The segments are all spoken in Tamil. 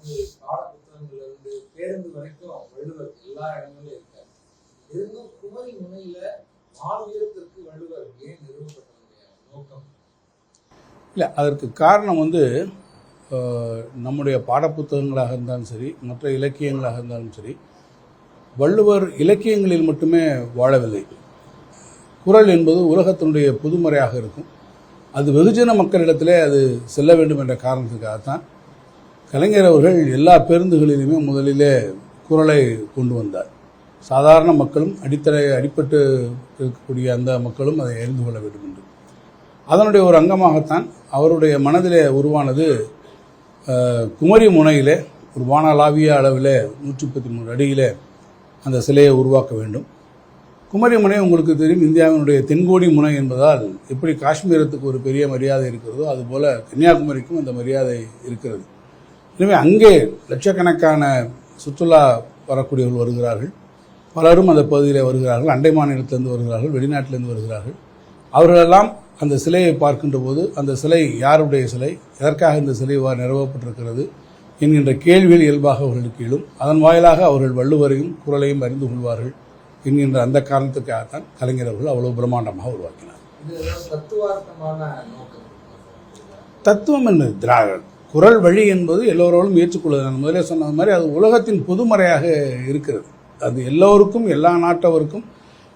வந்து பாட புத்தகங்கள்ல இருந்து பேருந்து வரைக்கும் வள்ளுவர் எல்லா இடங்களிலும் இருக்காரு. இருந்தும் குமரி முனையில மாநிலத்திற்கு வள்ளுவர் ஏன் நிறுவப்பட்டதுடைய நோக்கம்? இல்லை அதற்கு காரணம் வந்து நம்முடைய பாடப்புத்தகங்களாக இருந்தாலும் சரி மற்ற இலக்கியங்களாக இருந்தாலும் சரி வள்ளுவர் இலக்கியங்களில் மட்டுமே வாழவில்லை. குரல் என்பது உலகத்தினுடைய புதுமறையாக இருக்கும். அது வெகுஜன மக்களிடத்திலே அது செல்ல வேண்டும் என்ற காரணத்துக்காகத்தான் கலைஞர் அவர்கள் எல்லா பேருந்துகளிலுமே முதலிலே குரலை கொண்டு வந்தார். சாதாரண மக்களும் அடித்தடை அடிப்பட்டு இருக்கக்கூடிய அந்த மக்களும் அதை அறிந்து கொள்ள வேண்டும் என்று. அதனுடைய ஒரு அங்கமாகத்தான் அவருடைய மனதிலே உருவானது குமரி முனையிலே ஒரு வானளாவிய அளவிலே நூற்றி முப்பத்தி மூணு அடியிலே அந்த சிலையை உருவாக்க வேண்டும். குமரி முனை உங்களுக்கு தெரியும் இந்தியாவினுடைய தென்கோடி முனை என்பதால் எப்படி காஷ்மீரத்துக்கு ஒரு பெரிய மரியாதை இருக்கிறதோ அதுபோல கன்னியாகுமரிக்கும் அந்த மரியாதை இருக்கிறது. எனவே அங்கே லட்சக்கணக்கான சுற்றுலா வரக்கூடியவர்கள் வருகிறார்கள். பலரும் அந்த பகுதியில் வருகிறார்கள். அண்டை மாநிலத்திலிருந்து வருகிறார்கள். வெளிநாட்டிலிருந்து வருகிறார்கள். அவர்களெல்லாம் அந்த சிலையை பார்க்கின்ற போது அந்த சிலை யாருடைய சிலை? எதற்காக இந்த சிலை நிறுவப்பட்டிருக்கிறது? என்கின்ற கேள்விகள் இயல்பாக அவர்களுக்கு எழும். அதன் வாயிலாக அவர்கள் வள்ளுவரையும் குரலையும் அறிந்து கொள்வார்கள் என்கின்ற அந்த காரணத்துக்காகத்தான் கலைஞர் அவர்கள் அவ்வளவு பிரம்மாண்டமாக உருவாக்கினார். தத்துவம் என்ன திரா குரல் வழி என்பது எல்லோரோடும் ஏற்றுக்கொள்வது. நான் முதலே சொன்னது மாதிரி அது உலகத்தின் பொதுமறையாக இருக்கிறது. அது எல்லோருக்கும் எல்லா நாட்டவருக்கும்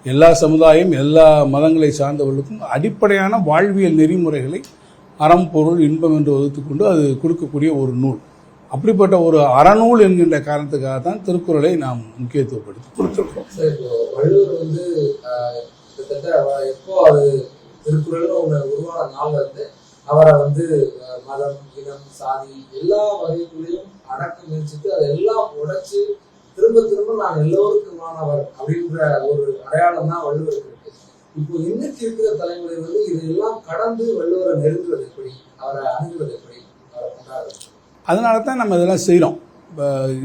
எல்லா சமுதாயம் எல்லா மதங்களை சார்ந்தவர்களுக்கும் அடிப்படையான வாழ்வியல் நெறிமுறைகளை அறம் பொருள் இன்பம் என்று வகுத்துக்கொண்டு அது கொடுக்கக்கூடிய ஒரு நூல். அப்படிப்பட்ட ஒரு அறநூல் என்கின்ற காரணத்துக்காக தான் திருக்குறளை நாம் முக்கியத்துவப்படுத்தி கொடுத்துருக்கோம். வள்ளுவர் வந்து கிட்டத்தட்ட எப்போ அது திருக்குறள்னு உருவான நாள் வந்து அவரை வந்து மதம் இனம் சாதி எல்லா வகைகளையும் அடக்க முயற்சித்து அதெல்லாம் உடைச்சு திரும்ப திரும்ப நான் எல்லோருக்குமானவர் அப்படின்ற ஒரு அடையாளம் தான் வள்ளுவருக்கு இருக்கு. இப்போ இன்னைக்கு இருக்கிற தலைமுறை வந்து இதெல்லாம் கடந்து வள்ளுவரை நெருங்குவது எப்படி? அவரை அணுகுவது எப்படி? அவரை கொண்டாடுறது அதனால தான் நம்ம இதெல்லாம் செய்கிறோம்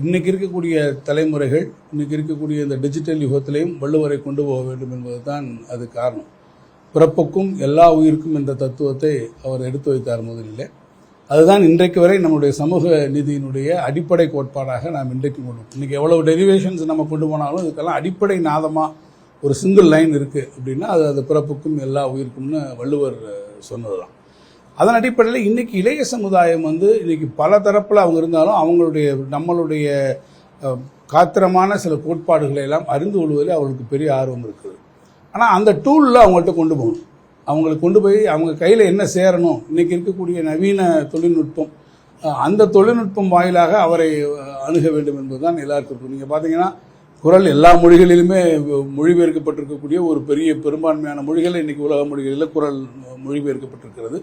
இன்னைக்கு இருக்கக்கூடிய தலைமுறைகள் இன்னைக்கு இருக்கக்கூடிய இந்த டிஜிட்டல் யுகத்திலையும் வள்ளுவரை கொண்டு போக வேண்டும் என்பது தான் அது காரணம். பிறப்புக்கும் எல்லா உயிருக்கும் என்ற தத்துவத்தை அவர் எடுத்து வைத்தார் முதலில். அதுதான் இன்றைக்கு வரை நம்முடைய சமூக நீதியினுடைய அடிப்படை கோட்பாடாக நாம் இன்றைக்கு கொண்டு இன்றைக்கி எவ்வளவு டெரிவேஷன்ஸ் நம்ம கொண்டு போனாலும் இதுக்கெல்லாம் அடிப்படை நாதமாக ஒரு சிங்கிள் லைன் இருக்குது அப்படின்னா அது அது பிறப்புக்கும் எல்லா உயிருக்கும்னு வள்ளுவர் சொன்னது தான் அதன் அடிப்படையில் இன்றைக்கி இளைய சமுதாயம் வந்து இன்றைக்கி பல தரப்பில் அவங்க இருந்தாலும் அவங்களுடைய நம்மளுடைய காத்திரமான சில கோட்பாடுகளை எல்லாம் அறிந்து கொள்வதில் அவர்களுக்கு பெரிய ஆர்வம் இருக்குது ஆனால் அந்த டூலில் அவங்கள்ட்ட கொண்டு போகணும். அவங்களுக்கு கொண்டு போய் அவங்க கையில் என்ன சேரணும்? இன்றைக்கி இருக்கக்கூடிய நவீன தொழில்நுட்பம் அந்த தொழில்நுட்பம் வாயிலாக அவரை அணுக வேண்டும் என்பதுதான் எல்லாருக்கும் இருக்கும். நீங்கள் பார்த்தீங்கன்னா குரல் எல்லா மொழிகளிலுமே மொழிபெயர்க்கப்பட்டிருக்கக்கூடிய ஒரு பெரிய பெரும்பான்மையான மொழிகள் இன்றைக்கி உலக மொழிகளில் குரல் மொழிபெயர்க்கப்பட்டிருக்கிறது.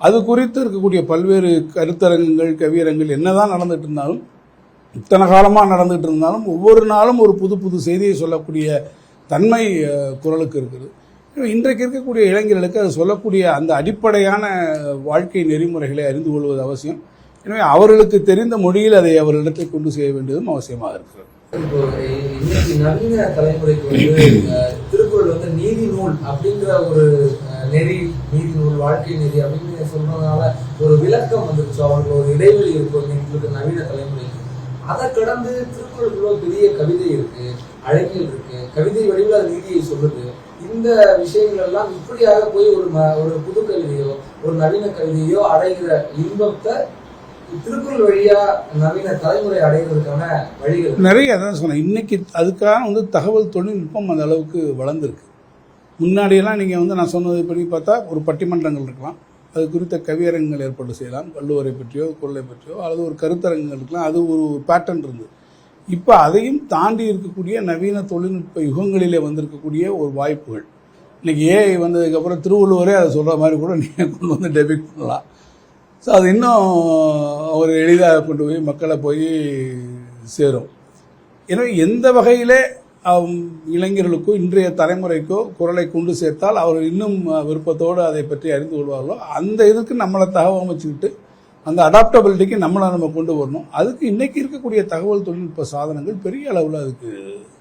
அது குறித்து இருக்கக்கூடிய பல்வேறு கருத்தரங்குகள் கவியரங்குகள் என்னதான் நடந்துட்டு இருந்தாலும் இத்தனை காலமாக நடந்துகிட்டு இருந்தாலும் ஒவ்வொரு நாளும் ஒரு புது புது செய்தியை சொல்லக்கூடிய தன்மை குரலுக்கு இருக்குது. இன்றைக்கு இருக்கக்கூடிய இளைஞர்களுக்கு அது சொல்லக்கூடிய அந்த அடிப்படையான வாழ்க்கை நெறிமுறைகளை அறிந்து கொள்வது அவசியம். எனவே அவர்களுக்கு தெரிந்த மொழியில் அதை அவர்களிடத்தை கொண்டு செய்ய வேண்டியதும் அவசியமாக இருக்கிறது. நவீன தலைமுறைக்கு வந்து திருக்குறள் வந்து நீதி நூல் அப்படிங்கிற ஒரு நெறி நீதி நூல் வாழ்க்கை நெறி அப்படின்னு சொல்றதுனால ஒரு விளக்கம் வந்துருச்சு. அவங்களுக்கு ஒரு இடைவெளி இருக்கும். இன்னைக்கு நவீன தலைமுறை அதை கடந்து திருக்குறளுக்குள்ள பெரிய கவிதை இருக்கு அழகியல் இருக்கு. கவிதை வடிவில் அது நீதியை சொல்லுது. இந்த விஷயங்கள் எல்லாம் இப்படியாக போய் ஒரு ம- ஒரு புது கவிதையோ ஒரு நவீன கவிதையோ அடைகிற இன்பத்தை திருக்குறள் வழியா நவீன தலைமுறை அடைவதற்கான வழிகள். நிறைய அதான் சொன்னேன். இன்னைக்கு அதுக்காக வந்து தகவல் தொழில்நுட்பம் அந்த அளவுக்கு வளர்ந்துருக்கு. முன்னாடியெல்லாம் நீங்கள் வந்து நான் சொன்னது படி பார்த்தா ஒரு பட்டிமன்றங்கள் இருக்கலாம். அது குறித்த கவியரங்கங்கள் ஏற்பாடு செய்யலாம் கல்லூரை பற்றியோ கொள்ளை பற்றியோ அல்லது ஒரு கருத்தரங்கங்கள் இருக்கலாம் அது ஒரு பேட்டர்ன் இருந்தது. இப்போ அதையும் தாண்டி இருக்கக்கூடிய நவீன தொழில்நுட்ப யுகங்களிலே வந்திருக்கக்கூடிய ஒரு வாய்ப்புகள். இன்றைக்கி ஏஐ வந்ததுக்கப்புறம் திருவள்ளுவரே அதை சொல்கிற மாதிரி கூட நீங்கள் கொண்டு வந்து டெபிக் பண்ணலாம். ஸோ அது இன்னும் ஒரு எளிதாக கொண்டு போய் மக்களை போய் சேரும். எனவே எந்த வகையிலே இளைஞர்களுக்கோ இன்றைய தலைமுறைக்கோ குரலை கொண்டு சேர்த்தால் அவர்கள் இன்னும் விருப்பத்தோடு அதை பற்றி அறிந்து கொள்வார்களோ? அந்த இதுக்கு நம்மளை தகவமைச்சுக்கிட்டு அந்த அடாப்டபிலிட்டிக்கு நம்மளை நம்ம கொண்டு வரணும். அதுக்கு இன்றைக்கி இருக்கக்கூடிய தகவல் தொழில்நுட்ப சாதனங்கள் பெரிய அளவில் அதுக்கு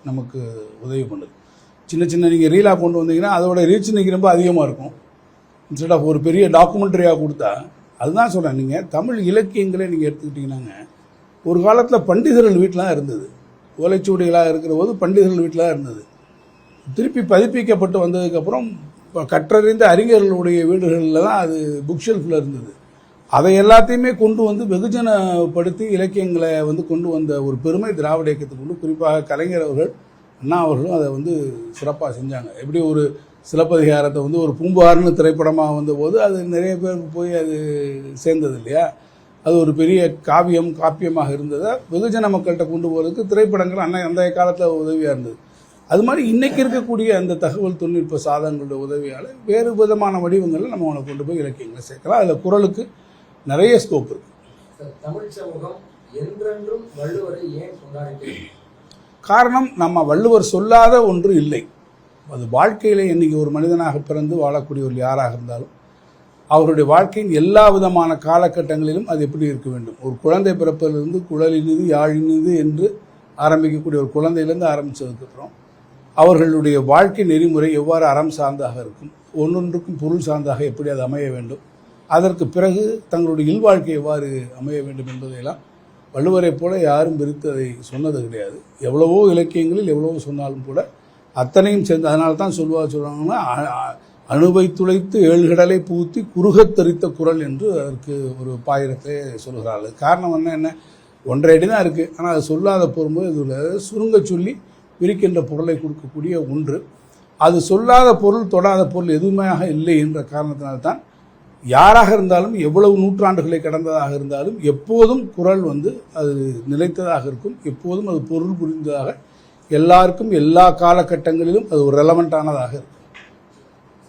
நமக்கு உதவி பண்ணுது. சின்ன சின்ன நீங்கள் ரீலாக கொண்டு வந்தீங்கன்னா அதோட ரீச் நீங்கள் ரொம்ப அதிகமாக இருக்கும். இன்ஸ்டெட் ஆஃப் ஒரு பெரிய டாக்குமெண்ட்ரியாக கொடுத்தா அதுதான் சொல்கிறேன் நீங்கள் தமிழ் இலக்கியங்களே நீங்கள் எடுத்துக்கிட்டிங்கன்னாங்க ஒரு காலத்தில் பண்டிதர்கள் வீட்டிலாம் இருந்தது. ஓலைச்சுவடிகளாக இருக்கிற போது பண்டிதர்கள் வீட்டில் தான் இருந்தது. திருப்பி பதிப்பிக்கப்பட்டு வந்ததுக்கப்புறம் இப்போ கற்றறிந்த அறிஞர்களுடைய வீடுகளில் தான் அது புக் ஷெல்ஃபில் இருந்தது. அதை எல்லாத்தையுமே கொண்டு வந்து வெகுஜனப்படுத்தி இலக்கியங்களை வந்து கொண்டு வந்த ஒரு பெருமை திராவிட இயக்கத்துக்கு உண்டு. குறிப்பாக கலைஞர் அவர்கள் அண்ணா அவர்களும் அதை வந்து சிறப்பாக செஞ்சாங்க. எப்படி ஒரு சிலப்பதிகாரத்தை வந்து ஒரு பூம்புகார்னு திரைப்படமாக வந்தபோது அது நிறைய பேருக்கு போய் அது சேர்ந்தது இல்லையா? அது ஒரு பெரிய காவியம் காப்பியமாக இருந்ததை. வெகுஜன மக்கள்கிட்ட கொண்டு போகிறதுக்கு திரைப்படங்கள் அன்னை அந்த காலத்தில் உதவியாக இருந்தது. அது மாதிரி இன்னைக்கு இருக்கக்கூடிய அந்த தகவல் தொழில்நுட்ப சாதனங்களோட உதவியால் வேறு விதமான வடிவங்களில் நம்ம அவனை கொண்டு போய் இலக்கியங்களை சேர்க்கலாம். அதில் குரலுக்கு நிறைய ஸ்கோப் இருக்கு. சார், தமிழ் சமூகம் என்றென்றும் வள்ளுவரை ஏன் கொண்டாடிட்டு இருக்கு? காரணம் நம்ம வள்ளுவர் சொல்லாத ஒன்று இல்லை. அது வாழ்க்கையில இன்னைக்கு ஒரு மனிதனாக பிறந்து வாழக்கூடியவர் யாராக இருந்தாலும் அவருடைய வாழ்க்கையின் எல்லா விதமான காலகட்டங்களிலும் அது எப்படி இருக்க வேண்டும்? ஒரு குழந்தை பிறப்பிலிருந்து குழலினது யாழினது என்று ஆரம்பிக்கக்கூடிய ஒரு குழந்தையிலேருந்து ஆரம்பித்ததுக்கப்புறம் அவர்களுடைய வாழ்க்கை நெறிமுறை எவ்வாறு அறம் சார்ந்தாக இருக்கும்? ஒன்றொன்றுக்கும் பொருள் சார்ந்தாக எப்படி அது அமைய வேண்டும்? அதற்கு பிறகு தங்களுடைய இல்வாழ்க்கை எவ்வாறு அமைய வேண்டும் என்பதையெல்லாம் வள்ளுவரை போல யாரும் பிரித்து அதை சொன்னது கிடையாது. எவ்வளவோ இலக்கியங்களில் எவ்வளவோ சொன்னாலும் கூட அத்தனையும் சேர்ந்து அதனால தான் சொல்லுவா சொல்லுவாங்கன்னா அணுவை துளைத்து ஏழ்கடலை பூத்தி குறுகத் தரித்த குரல் என்று அதற்கு ஒரு பாயிரத்தை சொல்கிறார்கள். காரணம் என்ன என்ன? ஒன்றரை அடி தான் இருக்குது ஆனால் அது சொல்லாத போகும்போது இது சுருங்க சொல்லி விரிக்கின்ற பொருளை கொடுக்கக்கூடிய ஒன்று. அது சொல்லாத பொருள் தொடாத பொருள் எதுவுமையாக இல்லை என்ற காரணத்தினால்தான் யாராக இருந்தாலும் எவ்வளவு நூற்றாண்டுகளை கடந்ததாக இருந்தாலும் எப்போதும் குரல் வந்து அது நிலைத்ததாக இருக்கும். எப்போதும் அது பொருள் புரிந்ததாக எல்லாருக்கும் எல்லா காலகட்டங்களிலும் அது ஒரு ரெலவெண்ட்டானதாக இருக்கும்.